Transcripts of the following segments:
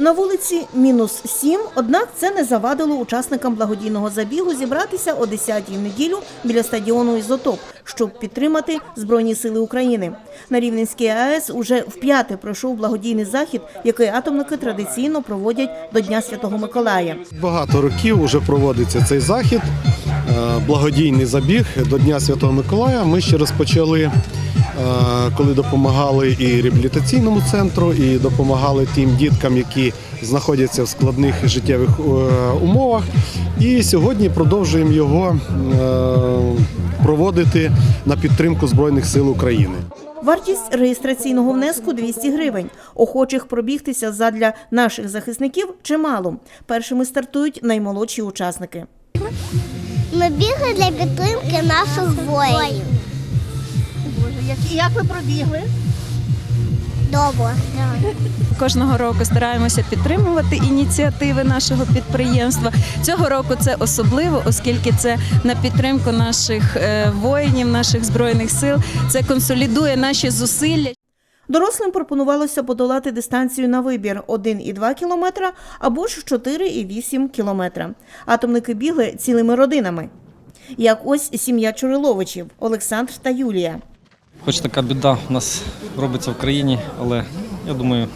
На вулиці мінус 7, однак це не завадило учасникам благодійного забігу зібратися о 10-й неділю біля стадіону «Ізотоп», щоб підтримати Збройні сили України. На Рівненській АЕС уже вп'яте пройшов благодійний захід, який атомники традиційно проводять до Дня Святого Миколая. Багато років вже проводиться цей захід, е, благодійний забіг до Дня Святого Миколая. Ми ще розпочали, коли допомагали і реабілітаційному центру, і допомагали тим діткам, які знаходяться в складних життєвих е, умовах. І сьогодні продовжуємо його е, проводити на підтримку Збройних сил України. Вартість реєстраційного внеску 200 гривень. Охочих пробігтися задля наших захисників чимало. Першими стартують наймолодші учасники. Ми бігли для підтримки наших воїнів. І як ви пробігли? Добре. Кожного року стараємося підтримувати ініціативи нашого підприємства. Цього року це особливо, оскільки це на підтримку наших е, воїнів, наших збройних сил. Це консолідує наші зусилля. Дорослим пропонувалося подолати дистанцію на вибір 1,2 кілометра або ж 4,8 кілометра. Атомники бігли цілими родинами. Як ось сім'я Чуриловичів Олександр та Юлія. Хоч така біда у нас робиться в країні, але я думаю,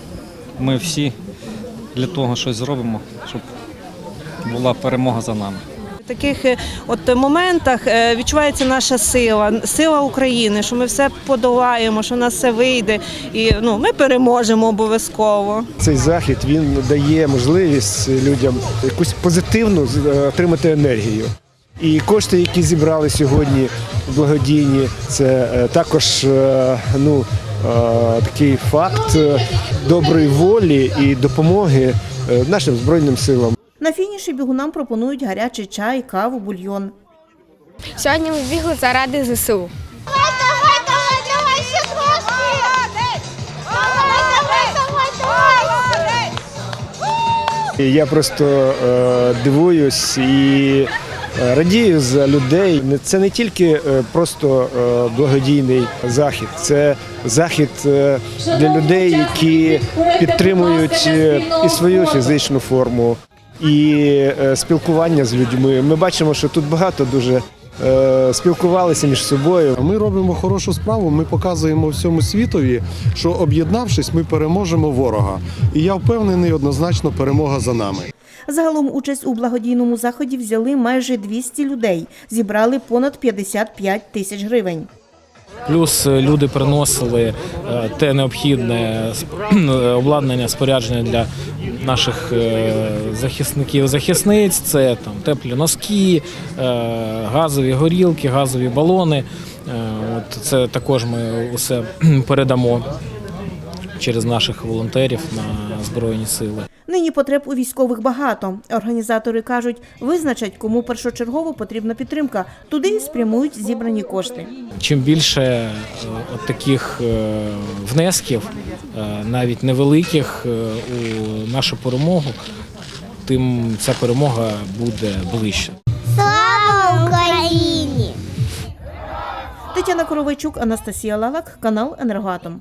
ми всі для того щось зробимо, щоб була перемога за нами. В таких е, от моментах е, відчувається наша сила, сила України, що ми все подолаємо, що в нас все вийде, і ну ми переможемо обов'язково. Цей захід він дає можливість людям якусь позитивну е, отримати енергію. І кошти, які зібрали сьогодні благодійні, це е, також е, ну, е, такий факт доброї волі і допомоги нашим збройним силам. На фініші бігунам пропонують гарячий чай, каву, бульйон. Сьогодні ми бігли заради ЗСУ. Я просто е, дивуюсь і радію за людей. Не- Це не тільки е, просто е, благодійний захід, це захід е, для людей, які підтримують е, і свою фізичну форму, і е, спілкування з людьми. Ми бачимо, що тут багато дуже е, спілкувалися між собою. Ми робимо хорошу справу. Ми показуємо всьому світові, що об'єднавшись, ми переможемо ворога. І я впевнений, однозначно перемога за нами. Загалом участь у благодійному заході взяли майже 200 людей. Зібрали понад 55 тисяч гривень. Плюс е, люди приносили е, те необхідне обладнання, спорядження для наших е, захисників, захисниць. Це там теплі носки, е, газові горілки, газові балони. Е, От це також ми усе передамо через наших волонтерів на збройні сили. Нині потреб у військових багато. Організатори кажуть, визначать, кому першочергово потрібна підтримка. Туди і спрямують зібрані кошти. Чим більше е, от таких е, внесків, е, навіть невеликих, у нашу перемогу, тим ця перемога буде ближче. Слава Україні! Тетяна Коровайчук, Анастасія Лалак, канал Енергоатом.